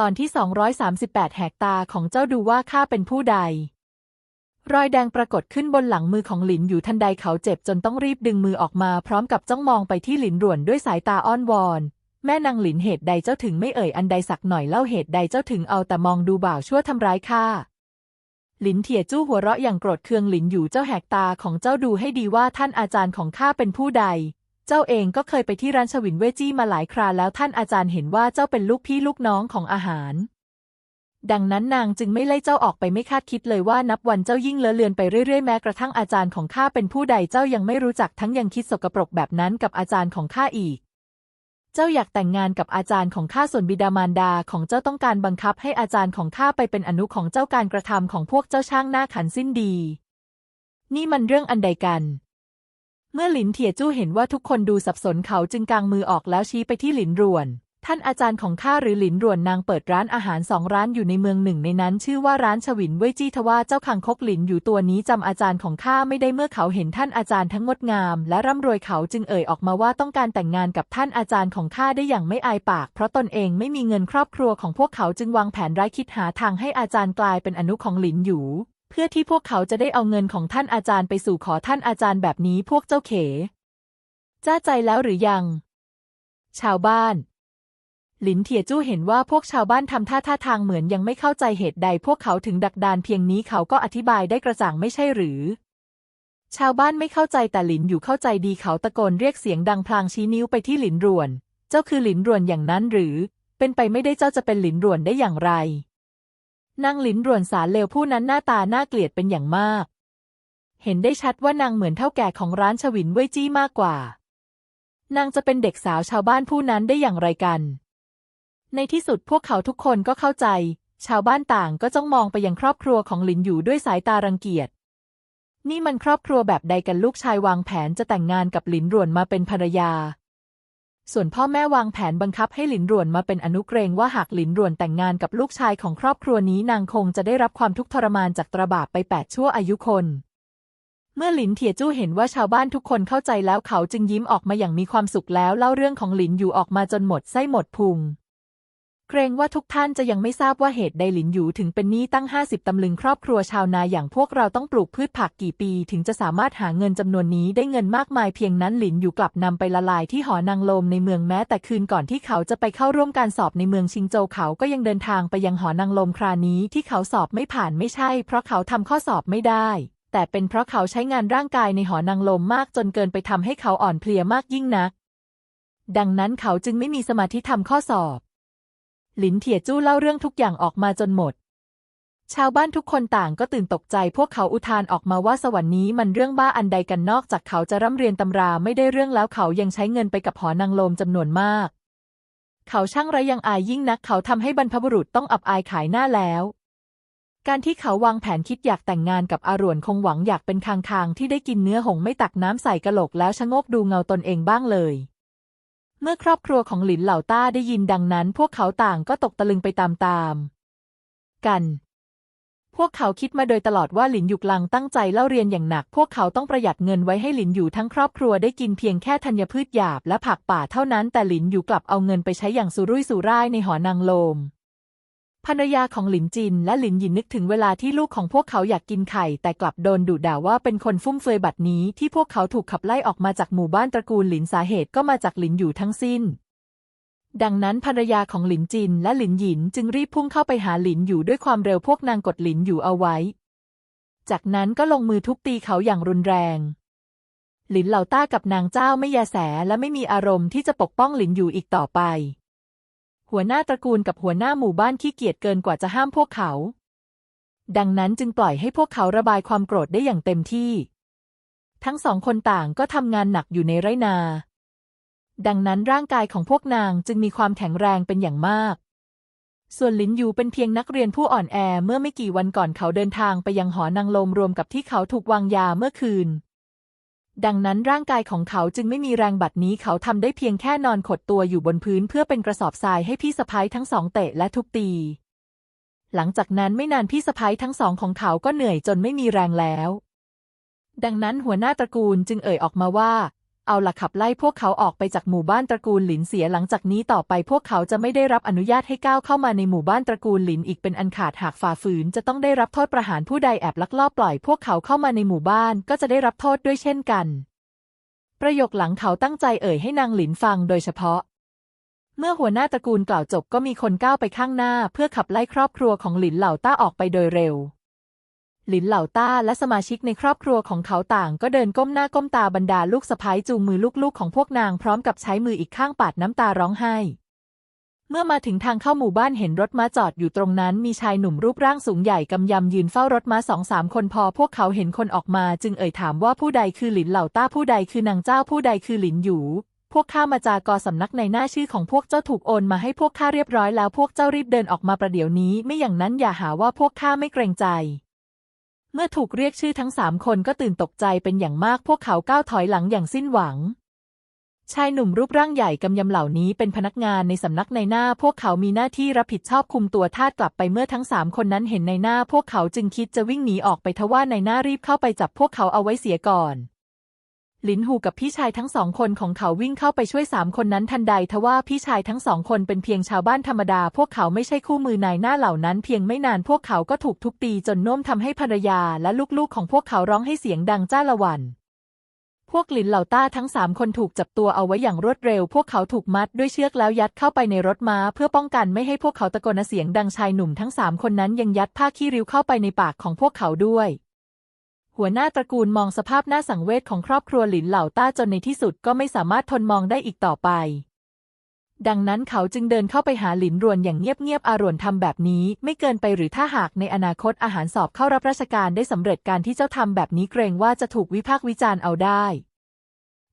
ตอนที่ 238 แหกตาของเจ้าดูว่าข้าเป็นผู้ใด รอยแดงปรากฏขึ้นบนหลังมือของหลินอยู่ทันใดเขาเจ็บจนต้องรีบดึงมือออกมาพร้อมกับจ้องมองไปที่หลินหรวนด้วยสายตาอ้อนวอน แม่นางหลินเหตุใดเจ้าถึงไม่เอ่ยอันใดสักหน่อยเล่าเหตุใดเจ้าถึงเอาแต่มองดูบ่าวชั่วทำร้ายข้าหลินเถี่ยจู้หัวเราะอย่างโกรธเคืองหลินอยู่เจ้าแหกตาของเจ้าดูให้ดีว่าท่านอาจารย์ของข้าเป็นผู้ใด เจ้าเองก็เคยไปที่ร้านชวินเวจี้มาหลายคราแล้วท่านอาจารย์เห็นว่าเจ้าเป็นลูกพี่ลูกน้องของอาหาร ดังนั้นนางจึงไม่ไล่เจ้าออกไปไม่คาดคิดเลยว่านับวันเจ้ายิ่งเลอะเลือนไปเรื่อยๆแม้กระทั่งอาจารย์ของข้าเป็นผู้ใดเจ้ายังไม่รู้จักทั้งยังคิดสกปรกแบบนั้นกับอาจารย์ของข้าอีกเจ้าอยากแต่งงานกับอาจารย์ของข้าส่วนบิดามารดาของเจ้าต้องการบังคับให้อาจารย์ของข้าไปเป็นอนุของเจ้าการกระทำของพวกเจ้าช่างหน้าขันสิ้นดี นี่มันเรื่องอันใดกัน เมื่อหลินเถี่ยจู้เห็นว่าทุกคนดูสับสนเขาจึงกางมือออกแล้วชี้ไปที่หลินรวน ท่านอาจารย์ของข้าหรือหลินรวนนางเปิดร้านอาหารสองร้านอยู่ในเมืองหนึ่งในนั้น ชื่อว่าร้านฉวินเว่ยจี้ทว่าเจ้าคังคกหลินอยู่ตัวนี้จำอาจารย์ของข้าไม่ได้เมื่อเขาเห็นท่านอาจารย์ทั้งงดงาม และร่ำรวยเขาจึงเอ่ยออกมาว่าต้องการแต่งงานกับท่านอาจารย์ของข้าได้อย่างไม่อายปาก เพราะตนเองไม่มีเงินครอบครัวของพวกเขาจึงวางแผนร้ายคิดหาทางให้อาจารย์กลายเป็นอนุของหลินอยู่ เพื่อที่พวกเขาจะได้เอาเงินของท่านอาจารย์ไปสู่ขอท่านอาจารย์แบบนี้พวกเจ้าเข จ้าใจแล้วหรือยัง ชาวบ้าน หลินเถี่ยจู้เห็นว่าพวกชาวบ้านทำท่าท่าทางเหมือนยังไม่เข้าใจเหตุใด พวกเขาถึงดักดานเพียงนี้เขาก็อธิบายได้กระจ่างไม่ใช่หรือ ชาวบ้านไม่เข้าใจแต่หลินอยู่เข้าใจดีเขาตะโกนเรียกเสียงดังพลางชี้นิ้วไปที่หลินรวน เจ้าคือหลินรวนอย่างนั้นหรือ เป็นไปไม่ได้เจ้าจะเป็นหลินรวนได้อย่างไร นางหลินรวนสารเลวผู้นั้นหน้าตาน่าเกลียดเป็นอย่างมาก เห็นได้ชัดว่านางเหมือนเท่าแก่ของร้านฉวินเว่ยจี้มากกว่า นางจะเป็นเด็กสาวชาวบ้านผู้นั้นได้อย่างไรกัน ในที่สุดพวกเขาทุกคนก็เข้าใจ ชาวบ้านต่างก็จ้องมองไปยังครอบครัวของหลินอยู่ด้วยสายตารังเกียจ นี่มันครอบครัวแบบใดกันลูกชายวางแผนจะแต่งงานกับหลินรวนมาเป็นภรรยา ส่วนพ่อแม่วางแผนบังคับให้หลินรวนมาเป็นอนุเกรงว่าหากหลินรวนแต่งงานกับลูกชายของครอบครัวนี้นางคงจะได้รับความทุกข์ทรมานจากตระบาปไปแปดชั่วอายุคน เมื่อหลินเถียจู้เห็นว่าชาวบ้านทุกคนเข้าใจแล้วเขาจึงยิ้มออกมาอย่างมีความสุขแล้วเล่าเรื่องของหลินอยู่ออกมาจนหมดไส้หมดพุง เกรงว่าทุกท่านจะยังไม่ทราบว่าเหตุใดหลินหยูถึงเป็นหนี้ตั้ง 50 ตำลึงครอบครัวชาวนาอย่างพวกเราต้องปลูกพืชผักกี่ปี ถึงจะสามารถหาเงินจำนวนนี้ได้เงินมากมายเพียงนั้นหลินหยูกลับนำไปละลายที่หอนางลมในเมืองแม้แต่คืนก่อนที่เขาจะไปเข้าร่วมการสอบในเมืองชิงโจวเขาก็ยังเดินทางไปยังหอนางลมครานี้ที่เขาสอบไม่ผ่านไม่ใช่ เพราะเขาทำข้อสอบไม่ได้แต่เป็นเพราะเขาใช้งานร่างกายในหอนางลมมากจนเกินไปทำให้เขาอ่อนเพลียมากยิ่งนัก ดังนั้นเขาจึงไม่มีสมาธิทำข้อสอบ หลินเถี่ยจู้เล่าเรื่องทุกอย่างออกมาจนหมด ชาวบ้านทุกคนต่างก็ตื่นตกใจ พวกเขาอุทานออกมาว่าสวรรค์นี้มันเรื่องบ้าอันใดกันนอกจากเขาจะร่ำเรียนตำราไม่ได้เรื่องแล้วเขายังใช้เงินไปกับหอนางลมจำนวนมาก เขาช่างไรยังอายยิ่งนัก เขาทำให้บรรพบุรุษต้องอับอายขายหน้าแล้วการที่เขาวางแผนคิดอยากแต่งงานกับอารวนคงหวังอยากเป็นคางคางที่ได้กินเนื้อหงไม่ตักน้ำใส่กะโหลกแล้วชะโงกดูเงาตนเองบ้างเลย เมื่อครอบครัวของหลินเหล่าต้าได้ยินดังนั้น พวกเขาต่างก็ตกตะลึงไปตามๆกัน พวกเขาคิดมาโดยตลอดว่าหลินหยุกลังตั้งใจเล่าเรียนอย่างหนัก พวกเขาต้องประหยัดเงินไว้ให้หลินอยู่ทั้งครอบครัวได้กินเพียงแค่ธัญพืชหยาบและผักป่าเท่านั้นแต่หลินอยู่กลับเอาเงินไปใช้อย่างสุรุ่ยสุร่ายในหอนางโลม ภรรยาของหลินจินและหลินหยินนึกถึงเวลาที่ลูกของพวกเขาอยากกินไข่ แต่กลับโดนดุด่าว่าเป็นคนฟุ่มเฟือยบัดนี้ที่พวกเขาถูกขับไล่ออกมาจากหมู่บ้านตระกูลหลินสาเหตุก็มาจากหลินอยู่ทั้งสิ้น ดังนั้นภรรยาของหลินจินและหลินหยินจึงรีบพุ่งเข้าไปหาหลินอยู่ด้วยความเร็วพวกนางกดหลินอยู่เอาไว้ จากนั้นก็ลงมือทุบตีเขาอย่างรุนแรง หลินเหล่าต้ากับนางเจ้าไม่ยาแสและไม่มีอารมณ์ที่จะปกป้องหลินอยู่อีกต่อไป หัวหน้าตระกูลกับหัวหน้าหมู่บ้านขี้เกียจเกินกว่าจะห้ามพวกเขา ดังนั้นจึงปล่อยให้พวกเขาระบายความโกรธได้อย่างเต็มที่ ทั้งสองคนต่างก็ทำงานหนักอยู่ในไรนา ดังนั้นร่างกายของพวกนางจึงมีความแข็งแรงเป็นอย่างมาก ส่วนลินยูเป็นเพียงนักเรียนผู้อ่อนแอเมื่อไม่กี่วันก่อนเขาเดินทางไปยังหอนางลมรวมกับที่เขาถูกวางยาเมื่อคืน ดังนั้นร่างกายของเขาจึงไม่มีแรงบัดนี้เขาทำได้เพียงแค่นอนขดตัวอยู่บนพื้นเพื่อเป็นกระสอบทรายให้พี่สะพ้ายทั้งสองเตะและทุบตี หลังจากนั้นไม่นานพี่สะพ้ายทั้งสองของเขาก็เหนื่อยจนไม่มีแรงแล้ว ดังนั้นหัวหน้าตระกูลจึงเอ่ยออกมาว่า เอาละขับไล่พวกเขาออกไปจากหมู่บ้านตระกูลหลินเสียหลังจากนี้ต่อไปพวกเขาจะไม่ได้รับอนุญาตให้ก้าวเข้ามาในหมู่บ้านตระกูลหลินอีกเป็นอันขาดหากฝ่าฝืน จะต้องได้รับโทษประหารผู้ใดแอบลักลอบปล่อยพวกเขาเข้ามาในหมู่บ้านก็จะได้รับโทษด้วยเช่นกัน ประโยคหลังเขาตั้งใจเอ่ยให้นางหลินฟังโดยเฉพาะ เมื่อหัวหน้าตระกูลกล่าวจบก็มีคนก้าวไปข้างหน้า เพื่อขับไล่ครอบครัวของหลินเหล่าต้าออกไปโดยเร็ว ลินเหล่าต้าและสมาชิกในครอบครัวของเขาต่างก็เดินก้มหน้าก้มตาบรรดาลูกสะพ้ายจูงมือลูกๆ ของพวกนางพร้อมกับใช้มืออีกข้างปาดน้ำตาร้องไห้ เมื่อมาถึงทางเข้าหมู่บ้านเห็นรถม้าจอดอยู่ตรงนั้น มีชายหนุ่มรูปร่างสูงใหญ่กำยำยืนเฝ้ารถม้าสองสามคนพอพวกเขาเห็นคนออกมาจึงเอ่ยถามว่าผู้ใดคือหลินเหล่าต้าผู้ใดคือนางเจ้าผู้ใดคือหลินหยูพวกข้ามาจากอสำนักในหน้าชื่อของพวกเจ้าถูกโอนมาให้พวกข้าเรียบร้อยแล้วพวกเจ้ารีบเดินออกมาประเดี๋ยวนี้ ไม่อย่างนั้นอย่าหาว่าพวกข้าไม่เกรงใจ เมื่อถูกเรียกชื่อทั้งสามคนก็ตื่นตกใจเป็นอย่างมากพวกเขาก้าวถอยหลังอย่างสิ้นหวัง ชายหนุ่มรูปร่างใหญ่กำยำเหล่านี้เป็นพนักงานในสำนักในหน้า พวกเขามีหน้าที่รับผิดชอบคุมตัวทาสกลับไปเมื่อทั้งสามคนนั้นเห็นในหน้า พวกเขาจึงคิดจะวิ่งหนีออกไปทว่าในหน้ารีบเข้าไปจับพวกเขาเอาไว้เสียก่อน ลินหูกับพี่ชายทั้งสองคนของเขาวิ่งเข้าไปช่วยสามคนนั้นทันใดทว่าพี่ชายทั้งสองคนเป็นเพียงชาวบ้านธรรมดา พวกเขาไม่ใช่คู่มือนายหน้าเหล่านั้น เพียงไม่นานพวกเขาก็ถูกทุบตีจนน้มทำให้ภรรยาและลูกๆของพวกเขาร้องให้เสียงดังจ้าละวันพวกหลินเหล่าต้าทั้งสามคนถูกจับตัวเอาไว้อย่างรวดเร็ว พวกเขาถูกมัดด้วยเชือกแล้วยัดเข้าไปในรถม้า เพื่อป้องกันไม่ให้พวกเขาตะโกนเสียงดังชายหนุ่มทั้งสามคนนั้นยังยัดผ้าขี้ริ้วเข้าไปในปากของพวกเขาด้วย หัวหน้าตระกูลมองสภาพหน้าสังเวชของครอบครัวหลินเหล่าต้าจนในที่สุดก็ไม่สามารถทนมองได้อีกต่อไป ดังนั้นเขาจึงเดินเข้าไปหาหลินรวนอย่างเงียบๆ อารวนทำแบบนี้ไม่เกินไปหรือถ้าหากในอนาคตอาหารสอบเข้ารับราชการได้สำเร็จการที่เจ้าทำแบบนี้เกรงว่าจะถูกวิพากษ์วิจารณ์เอาได้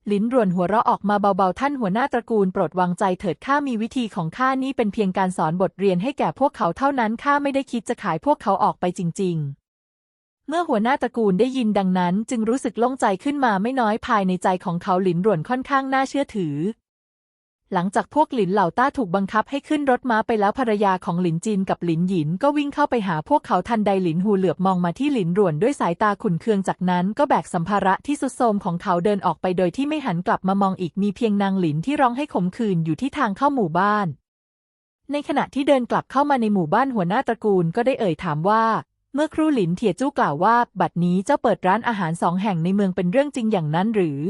หลินรวนหัวเราะออกมาเบาๆ ท่านหัวหน้าตระกูลโปรดวางใจเถิดข้ามีวิธีของข้านี่เป็นเพียงการสอนบทเรียนให้แก่พวกเขาเท่านั้นข้าไม่ได้คิดจะขายพวกเขาออกไปจริง ๆ เมื่อหัวหน้าตระกูลได้ยินดังนั้น จึงรู้สึกโล่งใจขึ้นมาไม่น้อยภายในใจของเขาหลินรวนค่อนข้างน่าเชื่อถือ หลังจากพวกหลินเหล่าต้าถูกบังคับให้ขึ้นรถม้าไปแล้วภรรยาของหลินจินกับหลินหยินก็วิ่งเข้าไปหาพวกเขาทันใดหลินหูเหลือบมองมาที่หลินรวนด้วยสายตาขุ่นเคืองจากนั้นก็แบกสัมภาระที่สุดโทมของเขาเดินออกไปโดยที่ไม่หันกลับมามองอีกมีเพียงนางหลินที่ร้องให้ขมขื่นอยู่ที่ทางเข้าหมู่บ้านในขณะที่เดินกลับเข้ามาในหมู่บ้านหัวหน้าตระกูลก็ได้เอ่ยถามว่า เมื่อครูหลินเถียจู้กล่าวว่า บัดนี้เจ้าเปิดร้านอาหารสองแห่งในเมืองเป็นเรื่องจริงอย่างนั้นหรือ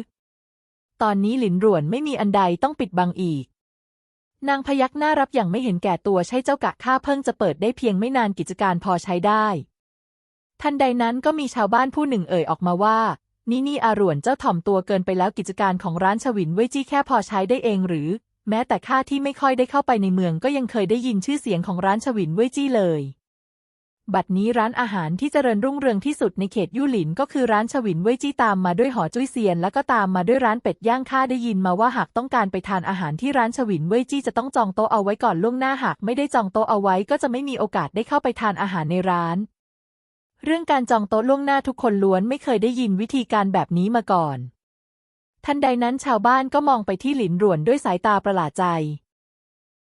ตอนนี้หลินร่วนไม่มีอันใดต้องปิดบังอีก นางพยักหน้ารับอย่างไม่เห็นแก่ตัวใช่เจ้ากะข้าเพิ่งจะเปิดได้เพียงไม่นานกิจการพอใช้ได้ ทันใดนั้นก็มีชาวบ้านผู้หนึ่งเอ่ยออกมาว่า นี่นี่อารวนเจ้าถ่อมตัวเกินไปแล้วกิจการของร้านฉวินเว่ยจี้แค่พอใช้ได้เองหรือ แม้แต่ข้าที่ไม่ค่อยได้เข้าไปในเมืองก็ยังเคยได้ยินชื่อเสียงของร้านฉวินเว่ยจี้เลย บัดนี้ร้านอาหารที่เจริญรุ่งเรืองที่สุดในเขตยู่หลินก็คือร้านฉวินเว่ยจี้ตามมาด้วยหอจุ้ยเซียน แล้วก็ตามมาด้วยร้านเป็ดย่างข้าได้ยินมาว่าหากต้องการไปทานอาหารที่ร้านฉวินเว่ยจี้จะต้องจองโต๊ะเอาไว้ก่อนล่วงหน้าหากไม่ได้จองโต๊ะเอาไว้ก็จะไม่มีโอกาสได้เข้าไปทานอาหารในร้าน เรื่องการจองโต๊ะล่วงหน้าทุกคนล้วนไม่เคยได้ยินวิธีการแบบนี้มาก่อน ทันใดนั้นชาวบ้านก็มองไปที่หลินรวนด้วยสายตาประหลาดใจ